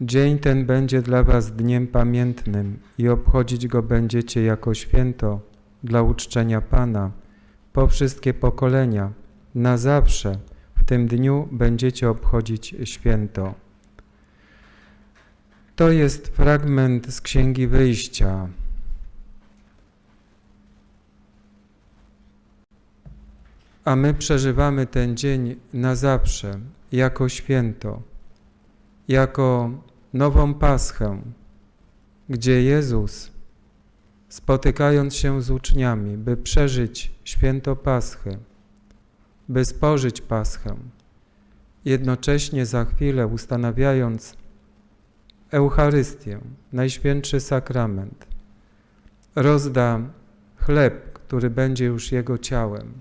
Dzień ten będzie dla was dniem pamiętnym i obchodzić go będziecie jako święto dla uczczenia Pana po wszystkie pokolenia. Na zawsze w tym dniu będziecie obchodzić święto. To jest fragment z Księgi Wyjścia. A my przeżywamy ten dzień na zawsze, jako święto, jako nową Paschę, gdzie Jezus, spotykając się z uczniami, by przeżyć święto Paschy, by spożyć Paschę, jednocześnie za chwilę ustanawiając Eucharystię, Najświętszy Sakrament, rozda chleb, który będzie już Jego ciałem.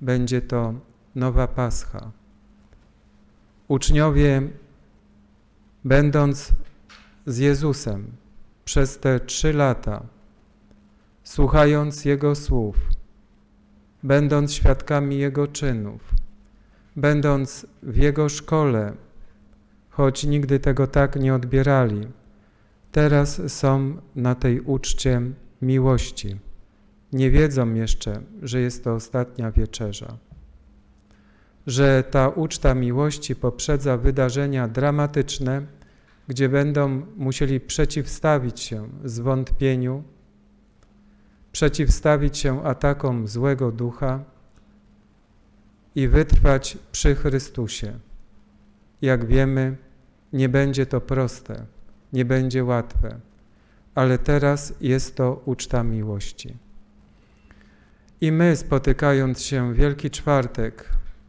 Będzie to nowa Pascha. Uczniowie, będąc z Jezusem przez te trzy lata, słuchając Jego słów, będąc świadkami Jego czynów, będąc w Jego szkole, choć nigdy tego tak nie odbierali, teraz są na tej uczcie miłości. Nie wiedzą jeszcze, że jest to ostatnia wieczerza. Że ta uczta miłości poprzedza wydarzenia dramatyczne, gdzie będą musieli przeciwstawić się zwątpieniu, przeciwstawić się atakom złego ducha i wytrwać przy Chrystusie. Jak wiemy, nie będzie to proste, nie będzie łatwe, ale teraz jest to uczta miłości. I my, spotykając się Wielki Czwartek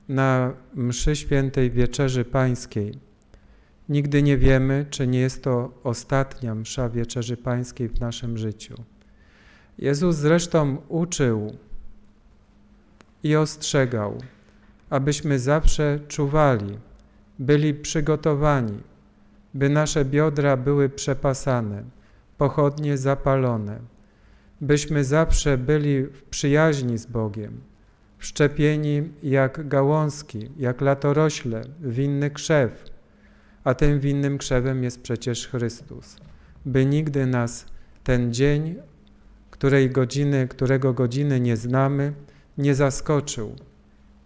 na mszy świętej Wieczerzy Pańskiej, nigdy nie wiemy, czy nie jest to ostatnia msza Wieczerzy Pańskiej w naszym życiu. Jezus zresztą uczył i ostrzegał, abyśmy zawsze czuwali, byli przygotowani, by nasze biodra były przepasane, pochodnie zapalone, byśmy zawsze byli w przyjaźni z Bogiem, wszczepieni jak gałązki, jak latorośle, winny krzew, a tym winnym krzewem jest przecież Chrystus, by nigdy nas ten dzień, której godziny, którego godziny nie znamy, nie zaskoczył,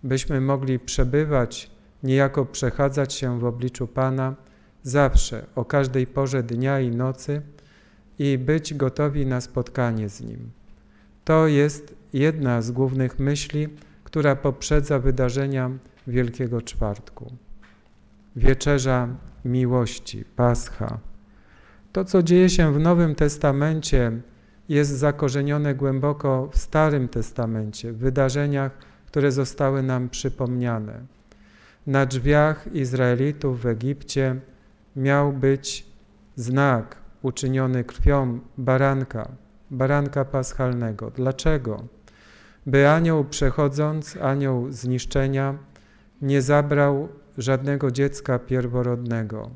byśmy mogli przebywać niejako przechadzać się w obliczu Pana zawsze, o każdej porze dnia i nocy i być gotowi na spotkanie z Nim. To jest jedna z głównych myśli, która poprzedza wydarzenia Wielkiego Czwartku. Wieczerza miłości, Pascha. To, co dzieje się w Nowym Testamencie, jest zakorzenione głęboko w Starym Testamencie, w wydarzeniach, które zostały nam przypomniane. Na drzwiach Izraelitów w Egipcie miał być znak uczyniony krwią baranka, baranka paschalnego. Dlaczego? By anioł przechodząc, anioł zniszczenia, nie zabrał żadnego dziecka pierworodnego,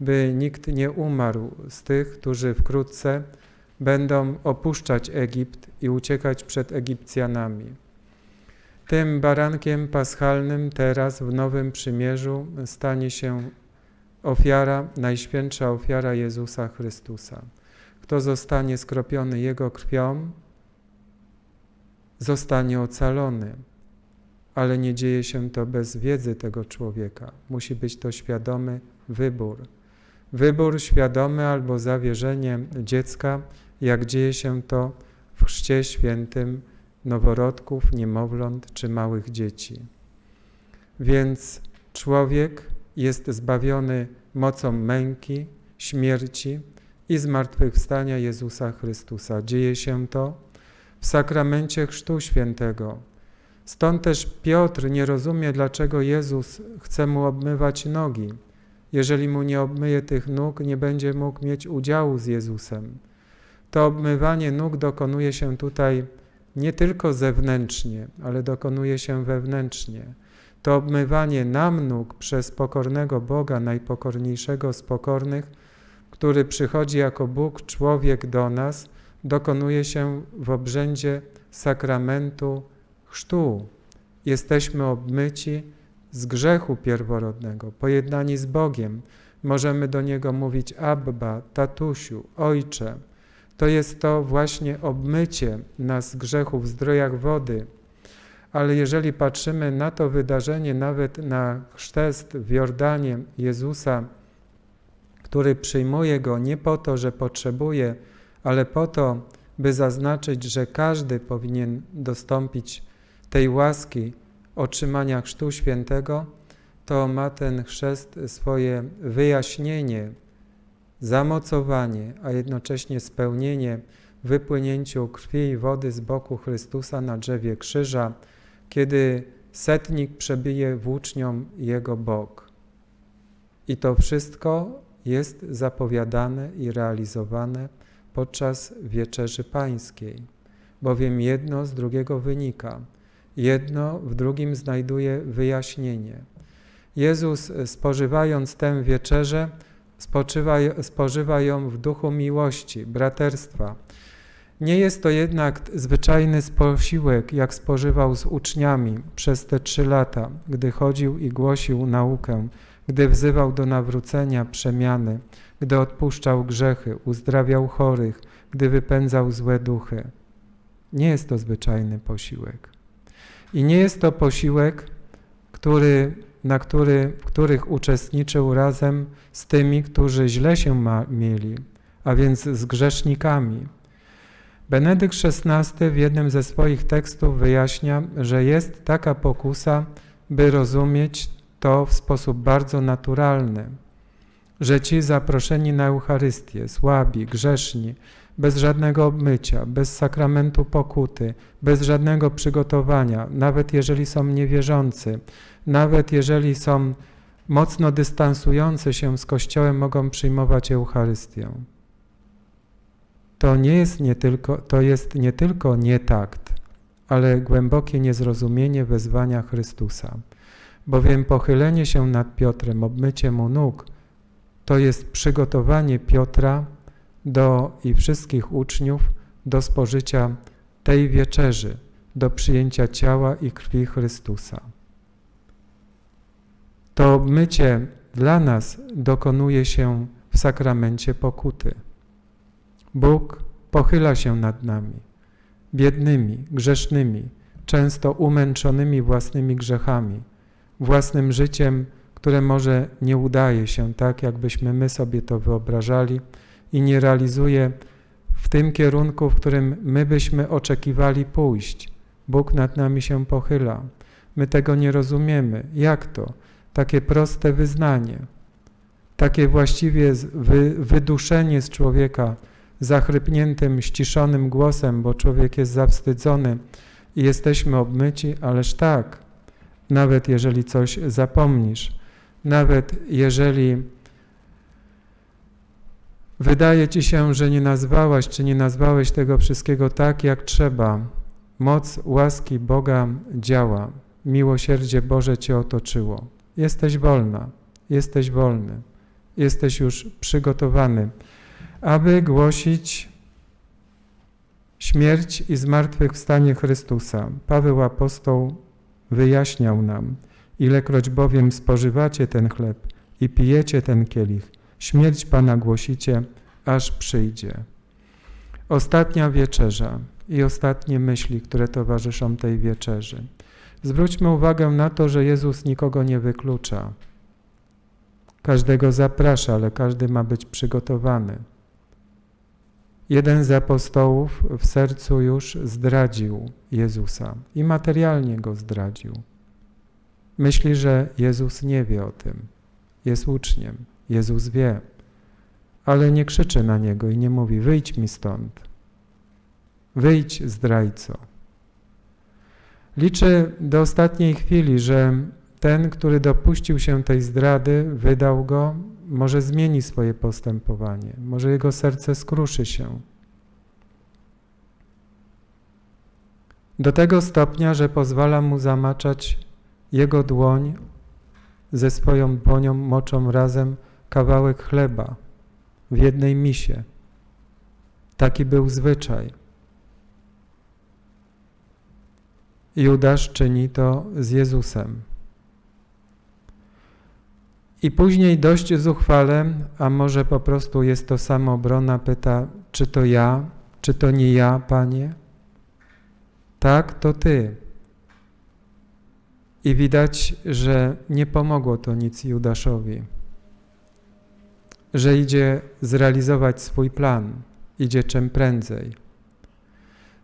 by nikt nie umarł z tych, którzy wkrótce będą opuszczać Egipt i uciekać przed Egipcjanami. Tym barankiem paschalnym teraz w Nowym Przymierzu stanie się ofiara, najświętsza ofiara Jezusa Chrystusa. Kto zostanie skropiony Jego krwią, zostanie ocalony, ale nie dzieje się to bez wiedzy tego człowieka. Musi być to świadomy wybór. Wybór świadomy albo zawierzenie dziecka, jak dzieje się to w Chrzcie Świętym noworodków, niemowląt czy małych dzieci. Więc człowiek jest zbawiony mocą męki, śmierci i zmartwychwstania Jezusa Chrystusa. Dzieje się to w sakramencie Chrztu Świętego. Stąd też Piotr nie rozumie, dlaczego Jezus chce mu obmywać nogi. Jeżeli mu nie obmyje tych nóg, nie będzie mógł mieć udziału z Jezusem. To obmywanie nóg dokonuje się tutaj nie tylko zewnętrznie, ale dokonuje się wewnętrznie. To obmywanie nam nóg przez pokornego Boga, najpokorniejszego z pokornych, który przychodzi jako Bóg, człowiek do nas, dokonuje się w obrzędzie sakramentu chrztu. Jesteśmy obmyci z grzechu pierworodnego, pojednani z Bogiem, Możemy do Niego mówić Abba, tatusiu, ojcze. To jest to właśnie obmycie nas z grzechów w zdrojach wody. Ale jeżeli patrzymy na to wydarzenie, nawet na chrzest w Jordanie Jezusa, który przyjmuje go nie po to, że potrzebuje, ale po to, by zaznaczyć, że każdy powinien dostąpić tej łaski otrzymania Chrztu Świętego, to ma ten chrzest swoje wyjaśnienie, zamocowanie, a jednocześnie spełnienie wypłynięciu krwi i wody z boku Chrystusa na drzewie krzyża, kiedy setnik przebije włócznią jego bok. I to wszystko jest zapowiadane i realizowane podczas wieczerzy pańskiej, bowiem jedno z drugiego wynika, jedno w drugim znajduje wyjaśnienie. Jezus spożywając tę wieczerzę, spoczywa, spożywa ją w duchu miłości, braterstwa. Nie jest to jednak zwyczajny posiłek, jak spożywał z uczniami przez te trzy lata, gdy chodził i głosił naukę, gdy wzywał do nawrócenia, przemiany, gdy odpuszczał grzechy, uzdrawiał chorych, gdy wypędzał złe duchy. Nie jest to zwyczajny posiłek. I nie jest to posiłek, który, na który, w których uczestniczył razem z tymi, którzy źle się ma, mieli, a więc z grzesznikami. Benedykt XVI w jednym ze swoich tekstów wyjaśnia, że jest taka pokusa, by rozumieć to w sposób bardzo naturalny, że ci zaproszeni na Eucharystię, słabi, grzeszni, bez żadnego obmycia, bez sakramentu pokuty, bez żadnego przygotowania, nawet jeżeli są niewierzący, nawet jeżeli są mocno dystansujący się z Kościołem, mogą przyjmować Eucharystię. To, nie jest, nie tylko, to jest nie tylko nietakt, ale głębokie niezrozumienie wezwania Chrystusa. Bowiem pochylenie się nad Piotrem, obmycie mu nóg, to jest przygotowanie Piotra do, i wszystkich uczniów do spożycia tej wieczerzy, do przyjęcia ciała i krwi Chrystusa. To obmycie dla nas dokonuje się w sakramencie pokuty. Bóg pochyla się nad nami, biednymi, grzesznymi, często umęczonymi własnymi grzechami, własnym życiem, które może nie udaje się tak, jakbyśmy my sobie to wyobrażali i nie realizuje w tym kierunku, w którym my byśmy oczekiwali pójść. Bóg nad nami się pochyla. My tego nie rozumiemy. Jak to? Takie proste wyznanie, takie właściwie wyduszenie z człowieka zachrypniętym, ściszonym głosem, bo człowiek jest zawstydzony i jesteśmy obmyci, ależ tak, nawet jeżeli coś zapomnisz, nawet jeżeli wydaje ci się, że nie nazwałaś czy nie nazwałeś tego wszystkiego tak, jak trzeba, moc łaski Boga działa, miłosierdzie Boże cię otoczyło. Jesteś wolna, jesteś wolny, jesteś już przygotowany, aby głosić śmierć i zmartwychwstanie Chrystusa. Paweł apostoł wyjaśniał nam, ilekroć bowiem spożywacie ten chleb i pijecie ten kielich, śmierć Pana głosicie, aż przyjdzie. Ostatnia wieczerza i ostatnie myśli, które towarzyszą tej wieczerzy. Zwróćmy uwagę na to, że Jezus nikogo nie wyklucza. Każdego zaprasza, ale każdy ma być przygotowany. Jeden z apostołów w sercu już zdradził Jezusa i materialnie go zdradził. Myśli, że Jezus nie wie o tym. Jest uczniem. Jezus wie, ale nie krzyczy na niego i nie mówi: Wyjdź mi stąd. Wyjdź, zdrajco. Liczy do ostatniej chwili, że ten, który dopuścił się tej zdrady, wydał go, może zmieni swoje postępowanie, może jego serce skruszy się. Do tego stopnia, że pozwala mu zamaczać jego dłoń ze swoją dłonią moczą razem kawałek chleba w jednej misie. Taki był zwyczaj. Judasz czyni to z Jezusem. I później dość zuchwale, a może po prostu jest to samoobrona, pyta, czy to ja, czy to nie ja, Panie? Tak, to Ty. I widać, że nie pomogło to nic Judaszowi, że idzie zrealizować swój plan, idzie czym prędzej.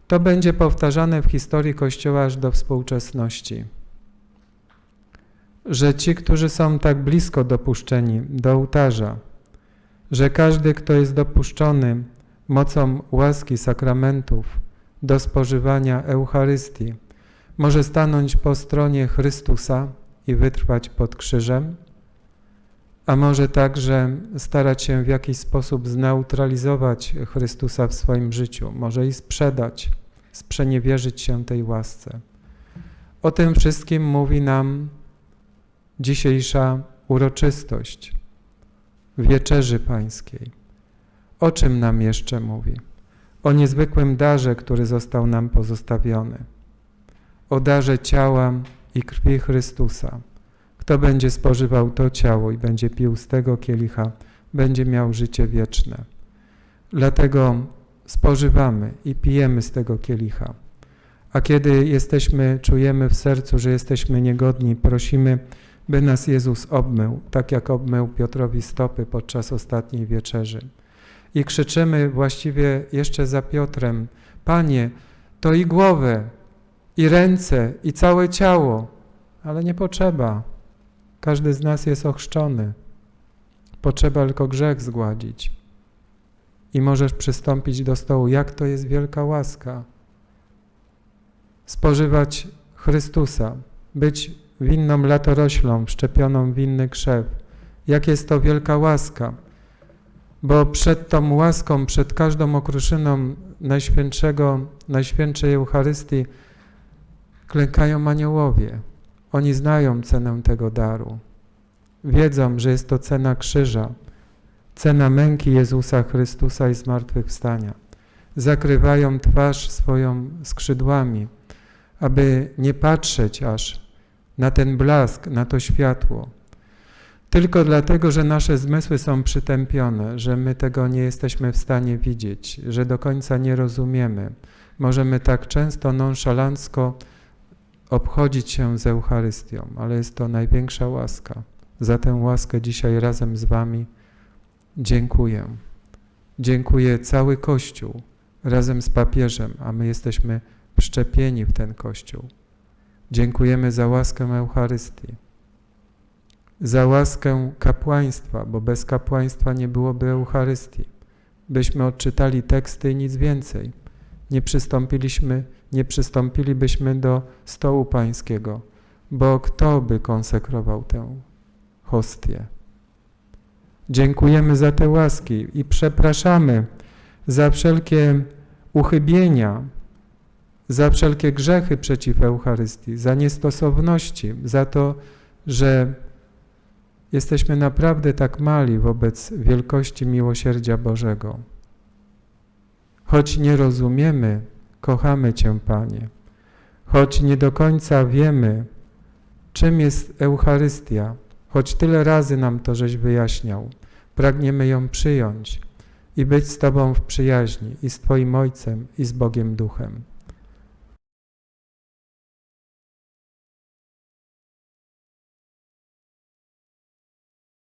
To będzie powtarzane w historii Kościoła aż do współczesności że ci, którzy są tak blisko dopuszczeni do ołtarza, że każdy, kto jest dopuszczony mocą łaski sakramentów do spożywania Eucharystii, może stanąć po stronie Chrystusa i wytrwać pod krzyżem, a może także starać się w jakiś sposób zneutralizować Chrystusa w swoim życiu, może i sprzedać, sprzeniewierzyć się tej łasce. O tym wszystkim mówi nam dzisiejsza uroczystość Wieczerzy Pańskiej. O czym nam jeszcze mówi? O niezwykłym darze, który został nam pozostawiony. O darze ciała i krwi Chrystusa. Kto będzie spożywał to ciało i będzie pił z tego kielicha, będzie miał życie wieczne. Dlatego spożywamy i pijemy z tego kielicha. A kiedy jesteśmy, czujemy w sercu, że jesteśmy niegodni, prosimy, by nas Jezus obmył, tak jak obmył Piotrowi stopy podczas ostatniej wieczerzy. I krzyczymy właściwie jeszcze za Piotrem, Panie, to i głowę, i ręce, i całe ciało, ale nie potrzeba. Każdy z nas jest ochrzczony. Potrzeba tylko grzech zgładzić. I możesz przystąpić do stołu. Jak to jest wielka łaska. Spożywać Chrystusa, być winną latoroślą wszczepioną w inny krzew. Jak jest to wielka łaska, bo przed tą łaską, przed każdą okruszyną Najświętszego, Najświętszej Eucharystii klękają aniołowie. Oni znają cenę tego daru. Wiedzą, że jest to cena krzyża, cena męki Jezusa Chrystusa i zmartwychwstania. Zakrywają twarz swoją skrzydłami, aby nie patrzeć aż na ten blask, na to światło. Tylko dlatego, że nasze zmysły są przytępione, że my tego nie jesteśmy w stanie widzieć, że do końca nie rozumiemy. Możemy tak często nonszalancko obchodzić się z Eucharystią, ale jest to największa łaska. Za tę łaskę dzisiaj razem z Wami dziękuję. Dziękuję cały Kościół razem z papieżem, a my jesteśmy wszczepieni w ten Kościół. Dziękujemy za łaskę Eucharystii, za łaskę kapłaństwa, bo bez kapłaństwa nie byłoby Eucharystii. Byśmy odczytali teksty i nic więcej. Nie przystąpiliśmy, nie przystąpilibyśmy do stołu pańskiego, bo kto by konsekrował tę hostię? Dziękujemy za te łaski i przepraszamy za wszelkie uchybienia, za wszelkie grzechy przeciw Eucharystii, za niestosowności, za to, że jesteśmy naprawdę tak mali wobec wielkości miłosierdzia Bożego. Choć nie rozumiemy, kochamy Cię, Panie. Choć nie do końca wiemy, czym jest Eucharystia, choć tyle razy nam to żeś wyjaśniał, pragniemy ją przyjąć i być z Tobą w przyjaźni i z Twoim Ojcem i z Bogiem Duchem.